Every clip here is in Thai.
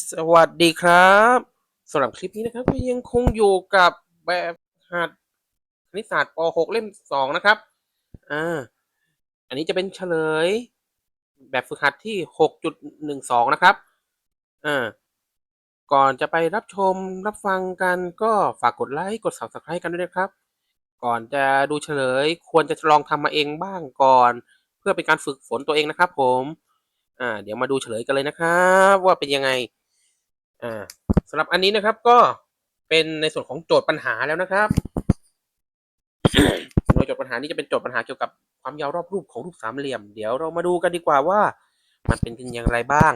สวัสดีครับสำหรับคลิปนี้นะครับก็ยังคงอยู่กับแบบหัดคณิตศาสตร์ป .6 เล่มสองนะครับอ่าอันนี้จะเป็นเฉลย แบบฝึกหัดที่ 6.12 นะครับอ่าก่อนจะไปรับชมรับฟังกันก็ฝากกดไลค์กด subscribe กันด้วยนะครับ ก่อนจะดูเฉลย ควรจะลองทำมาเองบ้างก่อน เพื่อเป็นการฝึกฝนตัวเองนะครับ ผมอ่าเดี๋ยวมาดูเฉลยกันเลยนะครับ ว่าเป็นยังไง อ่าสำหรับอันนี้นะครับก็เป็นในส่วนของโจทย์ปัญหาแล้วนะครับโดยโจทย์ปัญหานี้จะเป็นโจทย์ปัญหาเกี่ยวกับความยาวรอบรูปของรูปสามเหลี่ยม เดี๋ยวเรามาดูกันดีกว่าว่า มันเป็นอย่างไรบ้าง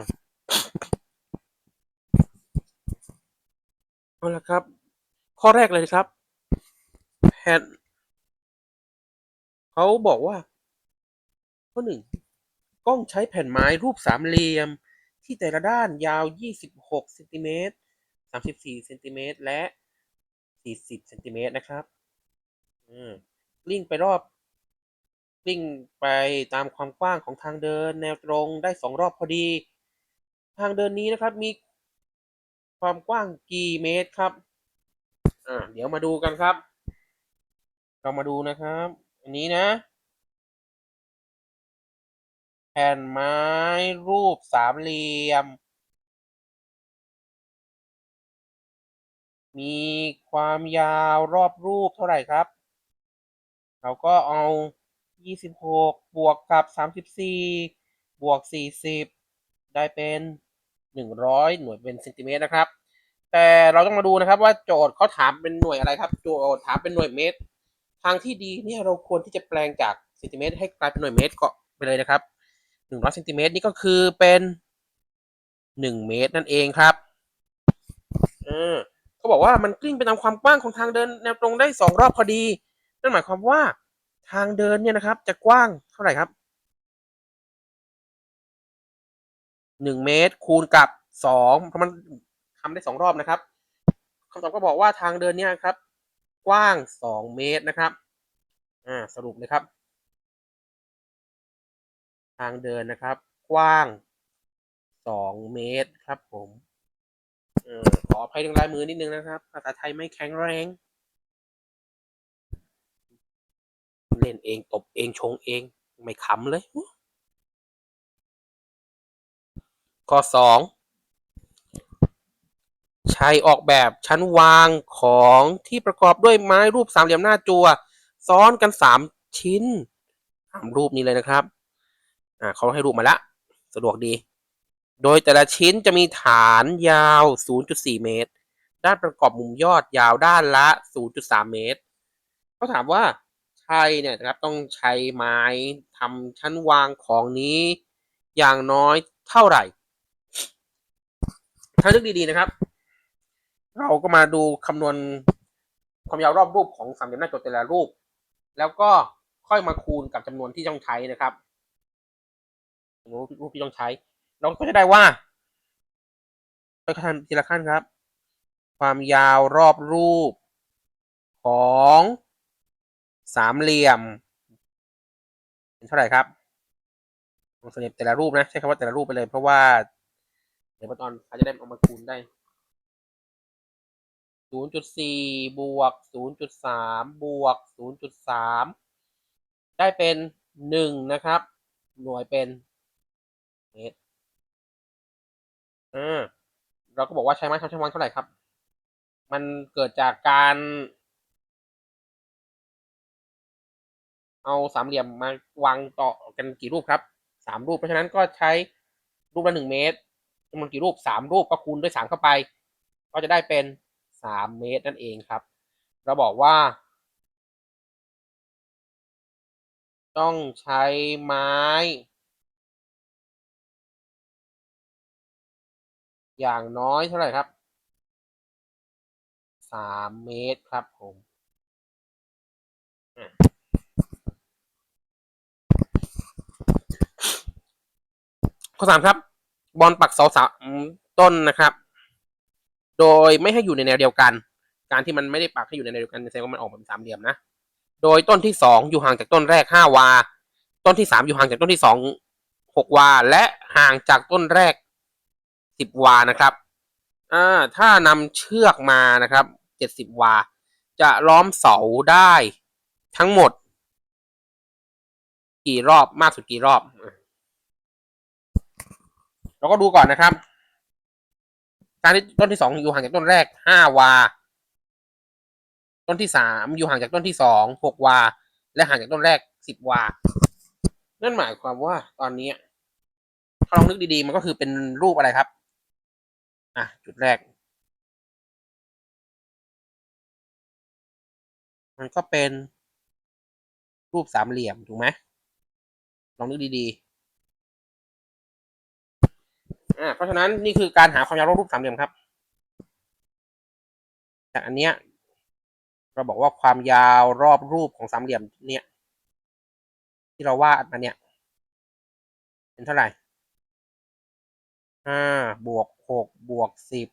เอาละครับ ข้อแรกเลยครับแผ่นเขาบอกว่า ข้อหนึ่งกล้องใช้แผ่นไม้รูปสามเหลี่ยม ที่แต่ละด้านยาว 26เซนติเมตร34เซนติเมตรและ 40เซนติเมตรนะครับอืมลิ่งไปรอบลิ่งไปตามความกว้างของทางเดินแนวตรงได้สองรอบพอดี ทางเดินนี้นะครับมีความกว้างกี่เมตรครับ อ่า เดี๋ยวมาดูกันครับ เรามาดูนะครับ อันนี้นะ แผ่นไม้รูปสามเหลี่ยม มีความยาวรอบรูปเท่าไหร่ครับ เราก็เอา 26 บวกกับ 34 บวก 40 ได้เป็น 100 หน่วยเป็นเซนติเมตรนะครับ แต่เราต้องมาดูนะครับว่าโจทย์เขาถามเป็นหน่วยอะไรครับ โจทย์ถามเป็นหน่วยเมตร ทางที่ดีเนี่ยเราควรที่จะแปลงจากเซนติเมตรให้กลายเป็นหน่วยเมตรก็ไปเลยนะครับ 100เซนติเมตรนี่ก็คือเป็น 1 เมตรนั่นเองครับเออ เขาบอกว่ามันกลิ้งไปตามความกว้างของทางเดินแนวตรงได้สองรอบพอดีนั่นหมายความว่าทางเดินเนี่ยนะครับ จะกว้างเท่าไหร่ครับหนึ่งเมตร คูณกับสองเพราะมันทำได้สองรอบนะครับคำตอบก็บอกว่าทางเดินเนี่ยครับ กว้างสองเมตรนะครับอ่าสรุปเลยครับ ทางเดินนะครับ กว้างสองเมตรครับผม อขออภัยทางลายมือนิดนึงนะครับ ภาษาไทยไม่แข็งแรง เล่นเองตบเองชงเอง ไม่ขำเลย ข้อสองใช้ออกแบบชั้นวางของที่ประกอบด้วยไม้รูปสามเหลี่ยมหน้าจัว ซ้อนกันสามชิ้นสามรูปนี้เลยนะครับ อ่าเขาให้รูปมาละ สะดวกดี โดยแต่ละชิ้นจะมีฐานยาว 0.4 เมตร ด้านประกอบมุมยอดยาวด้านละ 0.3 เมตรเขาถามว่าชัยเนี่ยนะครับต้องใช้ไม้ทำชั้นวางของนี้ อย่างน้อยเท่าไหร่ ถ้านึกดีๆนะครับ เราก็มาดูคำนวณความยาวรอบรูปของสามเหลี่ยมหน้าจทย์แต่ละรูป แล้วก็ค่อยมาคูณกับจำนวนที่ต้องใช้นะครับรูปที่ต้องใช้ เราก็จะได้ว่าไปขั้นทีละขั้นครับ ความยาวรอบรูปของสามเหลี่ยมเป็นเท่าไหร่ครับลงสเต็ปแต่ละรูปนะใช้คำว่าแต่ละรูปไปเลย เพราะว่า เดี๋ยวตอนเขาจะได้เอามาคูณได้ 0.4 บวก 0.3 บวก 0.3 ได้เป็น 1 นะครับ หน่วยเป็นเมตร อ่าเราก็บอกว่าใช้ไม้ทำชั้นวางเท่าไหร่ครับ มันเกิดจากการ เอาสามเหลี่ยมมาวางต่อกันกี่รูปครับสามรูป เพราะฉะนั้นก็ใช้รูปละหนึ่งเมตรจำนวนกี่รูปสามรูปก็คูณด้วยสามเข้าไป ก็จะได้เป็นสามเมตรนั่นเองครับ เราบอกว่า ต้องใช้ไม้ อย่างน้อยเท่าไหร่ครับสามเมตรครับผมข้อสามครับ บอลปักเสาสามต้นนะครับ โดยไม่ให้อยู่ในแนวเดียวกัน การที่มันไม่ได้ปักให้อยู่ในแนวเดียวกันแสดงว่ามันออกมาเป็นสามเหลี่ยมนะ โดยต้นที่สองอยู่ห่างจากต้นแรกห้าวา ต้นที่สามอยู่ห่างจากต้นที่สองหกวา และห่างจากต้นแรก สิบวานะครับอ่าถ้านำเชือกมานะครับเจ็ดสิบวา จะล้อมเสาได้ทั้งหมด กี่รอบมากสุดกี่รอบเราก็ดูก่อนนะครับ การที่ต้นที่สองอยู่ห่างจากต้นแรกห้าวา ต้นที่สามอยู่ห่างจากต้นที่สองหกวา และห่างจากต้นแรกสิบวา นั่นหมายความว่าตอนนี้ถ้าลองนึกดีๆ มันก็คือเป็นรูปอะไรครับ อะ จุดแรก มันก็เป็นรูปสามเหลี่ยม ถูกไหมลองนึกดีๆอ่าเพราะฉะนั้นนี่คือการหาความยาวรอบรูปสามเหลี่ยมครับ จากอันเนี้ยเราบอกว่าความยาวรอบรูปของสามเหลี่ยมเนี่ยที่เราวาดมาเนี่ยเป็นเท่าไหร่ห้าบวก หกบวกสิบ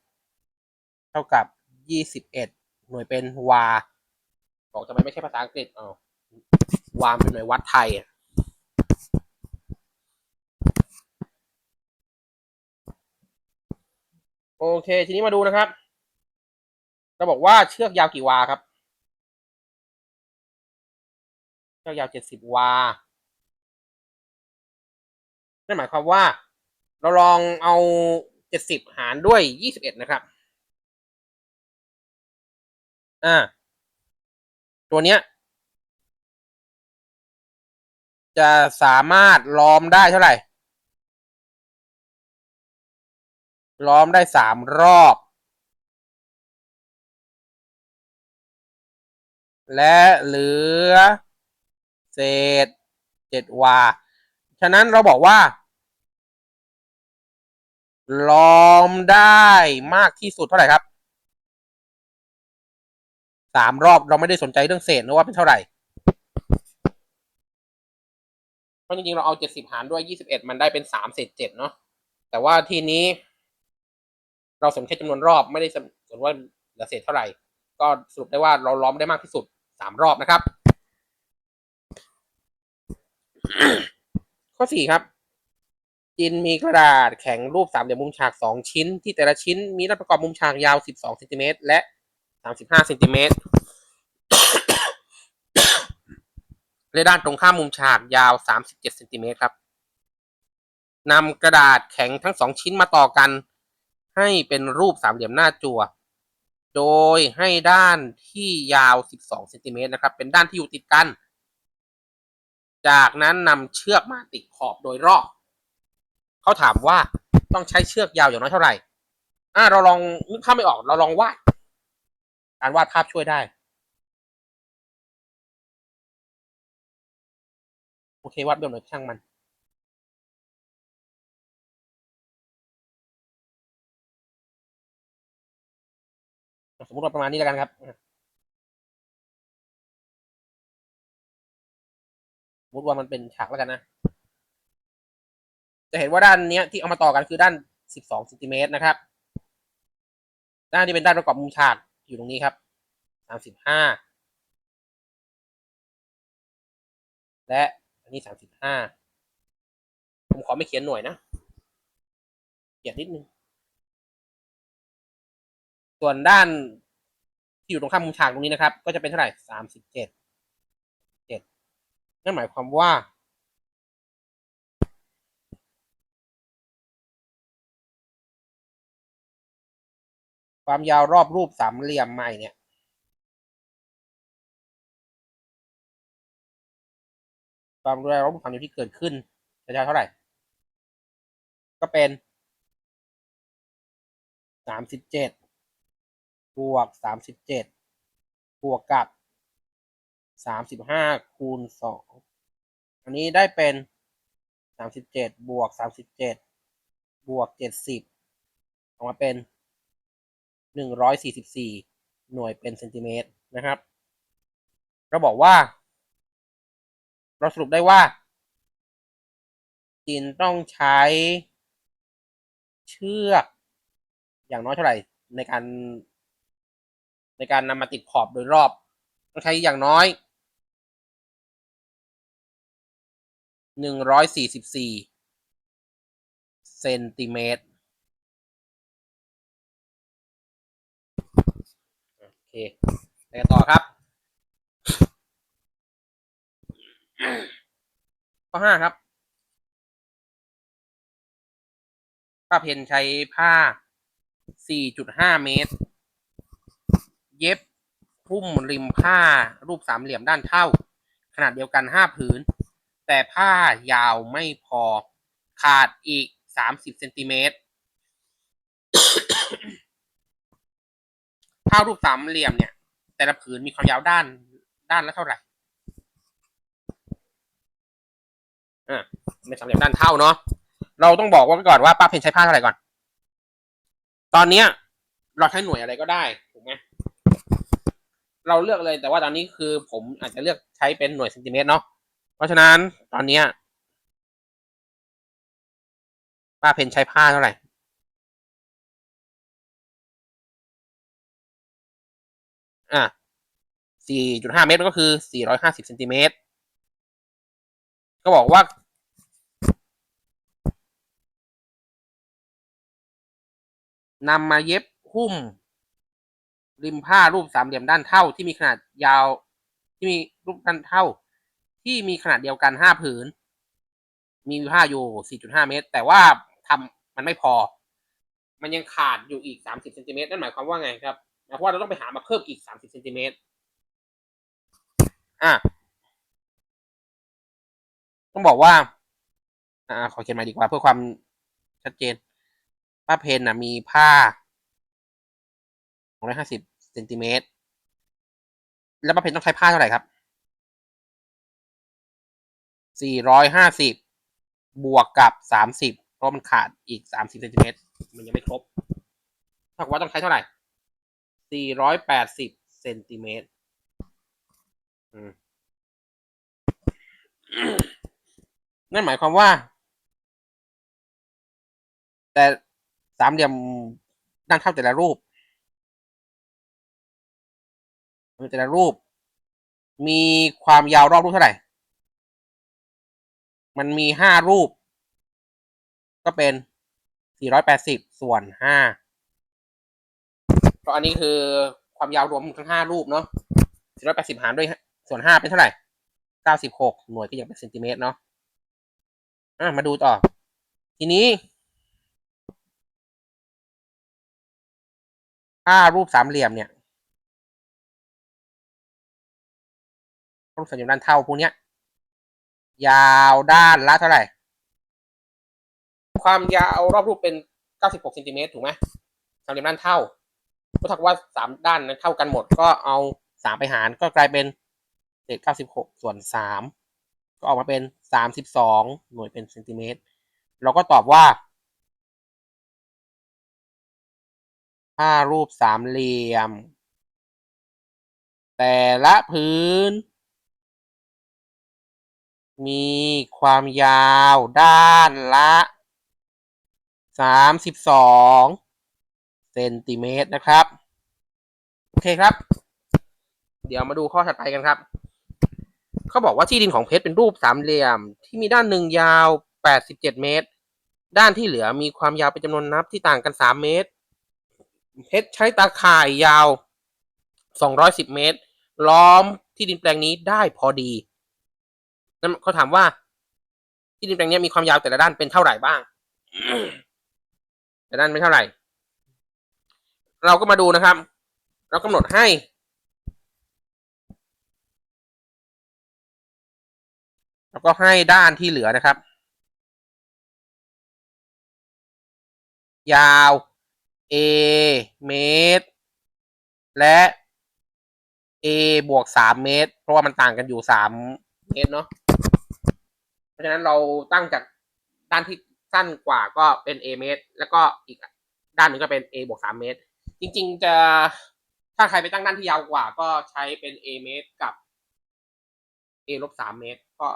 เท่ากับยี่สิบเอ็ดหน่วยเป็นวาบอกทำไมไม่ใช่ภาษาอังกฤษอ๋อวามเป็นหน่วยวัดไทยโอเค ทีนี้มาดูนะครับ เราบอกว่าเชือกยาวกี่วาครับ เชือกยาวเจ็ดสิบวา นั่นหมายความว่า เราลองเอา เจ็ดสิบหารด้วยยี่สิบเอ็ดนะครับ อ่า ตัวเนี้ย จะสามารถล้อมได้เท่าไหร่ ล้อมได้สามรอบ และเหลือ เศษเจ็ดวา ฉะนั้นเราบอกว่า ล้อมได้มากที่สุดเท่าไหร่ครับสามรอบเราไม่ได้สนใจเรื่องเศษนะว่าเป็นเท่าไหร่เพราะจริงๆเราเอาเจ็ดสิบหารด้วยยี่สิบเอ็ดมันได้เป็นสามเศษเจ็ดเนาะแต่ว่าทีนี้ เราสนแค่จำนวนรอบไม่ได้สนว่าเหลือเศษเท่าไหร่ ก็สรุปได้ว่าเราล้อมได้มากที่สุดสามรอบนะครับ ข้อสี่ครับ จินมีกระดาษแข็งรูปสามเหลี่ยมมุมฉากสองชิ้น ที่แต่ละชิ้นมีด้านประกอบมุมฉากยาวสิบสองเซนติเมตรและสามสิบห้าเซนติเมตรและด้านตรงข้ามมุมฉากยาวสามสิบเจ็ดเซนติเมตรครับนำกระดาษแข็งทั้งสองชิ้นมาต่อกัน ให้เป็นรูปสามเหลี่ยมหน้าจั่ว โดยให้ด้านที่ยาว 12เซนติเมตรนะครับ เป็นด้านที่อยู่ติดกัน จากนั้นนำเชือกมาติดขอบโดยรอบ เขาถามว่าต้องใช้เชือกยาวอย่างน้อยเท่าไหร่ อ่า เราลองนึกภาพไม่ออก เราลองวาด การวาดภาพช่วยได้ โอเควาดแบบไหนช่างมัน สมมติว่าประมาณนี้แล้วกันครับ สมมติว่ามันเป็นฉากแล้วกันนะ จะเห็นว่าด้านเนี้ยที่เอามาต่อกันคือด้าน 12เซนติเมตรนะครับ ด้านที่เป็นด้านประกอบมุมฉากอยู่ตรงนี้ครับ35และอันนี้35ผมขอไม่เขียนหน่วยนะเขียนนิดนึงส่วนด้านที่อยู่ตรงข้ามมุมฉากตรงนี้นะครับ ก็จะเป็นเท่าไหร่37 7นั่นหมายความว่า ความยาวรอบรูปสามเหลี่ยมใหม่เนี่ยความยาวรอบรูปสามเหลี่ยมที่เกิดขึ้นจะยาวเท่าไหร่ ก็เป็นสามสิบเจ็ดบวกสามสิบเจ็ดบวกกับสามสิบห้าคูณสองอันนี้ได้เป็นสามสิบเจ็ดบวกสามสิบเจ็ดบวกเจ็ดสิบออกมาเป็น หนึ่งร้อยสี่สิบสี่หน่วยเป็นเซนติเมตรนะครับ เราบอกว่า เราสรุปได้ว่าจินต้องใช้เชือกอย่างน้อยเท่าไหร่ในการ ในการนำมาติดขอบโดยรอบ ต้องใช้อย่างน้อยหนึ่งร้อยสี่สิบสี่เซนติเมตร เคไปต่อครับ ข้อห้าครับป้าเพนใช้ผ้า 4.5 เมตร เย็บพุ่มริมผ้ารูปสามเหลี่ยมด้านเท่า ขนาดเดียวกัน5ผืน แต่ผ้ายาวไม่พอขาดอีก 30เซนติเมตร ผ้ารูปสามเหลี่ยมเนี่ย แต่ละผืนมีความยาวด้านด้านละเท่าไหร่อ่าเป็นสามเหลี่ยมด้านเท่าเนาะเราต้องบอกว่าก่อนว่าป้าเพนใช้ผ้าเท่าไหร่ก่อน ตอนเนี้ย เราใช้หน่วยอะไรก็ได้ถูกไหมเราเลือกเลยแต่ว่าตอนนี้คือผมอาจจะเลือกใช้เป็นหน่วยเซนติเมตรเนาะเพราะฉะนั้นตอนเนี้ยป้าเพนใช้ผ้าเท่าไหร่ อะ4.5เมตรก็คือ450เซนติเมตร ก็บอกว่า นำมาเย็บหุ้ม ริมผ้ารูปสามเหลี่ยมด้านเท่าที่มีขนาดยาว ที่มีรูปด้านเท่า ที่มีขนาดเดียวกันห้าผืน มีผ้าอยู่4.5เมตร แต่ว่าทำมันไม่พอ มันยังขาดอยู่อีก30เซนติเมตรนั่นหมายความว่าไงครับ หมายความว่าเราต้องไปหามาเพิ่มอีก30เซนติเมตรอะต้องบอกว่า อ่า ขอเขียนม่ดีกว่าเพื่อความชัดเจนป้าเพนนะมีผ้า250เซนติเมตร แล้วป้าเพนต้องใช้ผ้าเท่าไหร่ครับ450บบวกกับ30เพราะมันขาดอีก30เซนติเมตรมันยังไม่ครบถ้าว่าต้องใช้เท่าไหร่ 480เซนติเมตรนั่นหมายความว่า แต่สามเหลี่ยมด้านเท่าแต่ละรูปแต่ละรูป มีความยาวรอบรูปเท่าไหร่ มันมีห้ารูป ก็เป็น480ส่วน5เพราะอันนี้คือความยาวรวมทั้งห้ารูปเนาะ480หารด้วยส่วน5เป็นเท่าไหร่96หกหน่วยก็ยังเป็นเซนติเมตรเนาะอะมาดูต่อ ทีนี้ถ้ารูปสามเหลี่ยมเนี่ย รูปสามเหลี่ยมด้านเท่าพวกเนี้ย ยาวด้านละเท่าไหร่ ความยาวรอบรูปเป็น96เซนติเมตรถูกไหมสามเหลี่ยมด้านเท่า ก็เท่ากับว่าสามด้านนั้นเท่ากันหมดก็เอาสามไปหารก็กลายเป็นเศษ96ส่วนสามก็ออกมาเป็น32หน่วยเป็นเซนติเมตร เราก็ตอบว่าถ้ารูปสามเหลี่ยม แต่ละพื้น มีความยาวด้านละ32 เซนติเมตรนะครับ โอเคครับ เดี๋ยวมาดูข้อถัดไปกันครับ เขาบอกว่าที่ดินของเพชรเป็นรูปสามเหลี่ยม ที่มีด้านหนึ่งยาว 87 เมตร ด้านที่เหลือมีความยาวเป็นจำนวนนับที่ต่างกัน 3 เมตร เพชรใช้ตาข่ายยาว 210 เมตร ล้อมที่ดินแปลงนี้ได้พอดีนั่นเขาถามว่า ที่ดินแปลงนี้มีความยาวแต่ละด้านเป็นเท่าไหร่บ้าง แต่ด้านไม่เท่าไหร่ เราก็มาดูนะครับ เรากำหนดให้ แล้วก็ให้ด้านที่เหลือนะครับ ยาว a เมตร และ a บวกสามเมตร เพราะว่ามันต่างกันอยู่สามเมตรเนาะเพราะฉะนั้นเราตั้งจากด้านที่สั้นกว่าก็เป็น a เมตร แล้วก็อีกด้านหนึ่งก็เป็น a บวกสามเมตร จริง ๆ จะถ้าใครไปตั้งด้านที่ยาวกว่า ก็ใช้เป็น a เมตรกับ a ลบสามเมตร ก็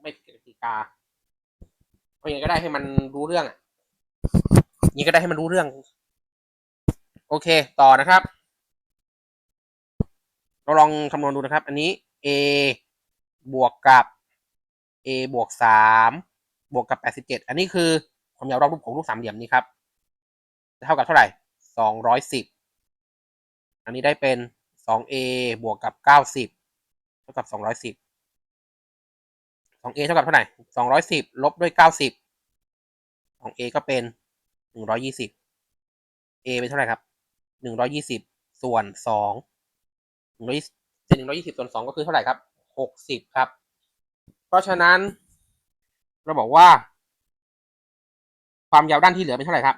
ไม่ผิดกติกาเอาอย่างไรก็ได้ให้มันรู้เรื่องอะนี้ก็ได้ให้มันรู้เรื่อง โอเค ต่อนะครับ เราลองคำนวณดูนะครับ อันนี้ a บวกกับ a บวกสามบวกกับแปดสิบเจ็ดอันนี้คือความยาวรอบรูปของรูปสามเหลี่ยมนี้ครับเท่ากับเท่าไหร่ สองร้อยสิบอันนี้ได้เป็นสองเอบวกกับเก้าสิบเท่ากับสองร้อยสิบสองเอเท่ากับเท่าไหร่สองร้อยสิบลบด้วยเก้าสิบสองเอก็เป็นหนึ่งร้อยยี่สิบเอเป็นเท่าไหร่ครับหนึ่งร้อยยี่สิบส่วนสองหนึ่งร้อยเจ็ดหนึ่งร้อยี่สิบส่วนสองก็คือเท่าไหร่ครับหกสิบครับ เพราะฉะนั้น เราบอกว่า ความยาวด้านที่เหลือเป็นเท่าไหร่ครับ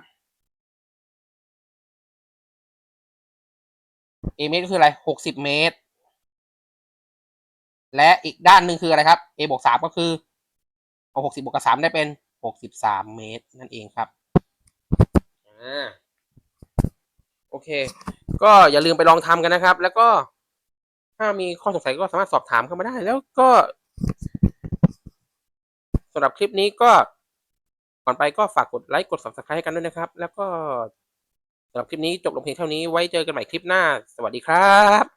a เมตรก็คืออะไรหกสิบเมตร และอีกด้านหนึ่งคืออะไรครับ a บวกสามก็คือเอาหกสิบบวกกับสามได้เป็นหกสิบสามเมตร นั่นเองครับอ่าโอเค ก็อย่าลืมไปลองทำกันนะครับ แล้วก็ถ้ามีข้อสงสัยก็สามารถสอบถามเข้ามาได้ แล้วก็สำหรับคลิปนี้ก็ก่อนไปก็ฝากกดไลค์กด subscribe ให้กันด้วยนะครับ แล้วก็ สำหรับคลิปนี้จบลงเพียงเท่านี้ไว้เจอกันใหม่คลิปหน้า สวัสดีครับ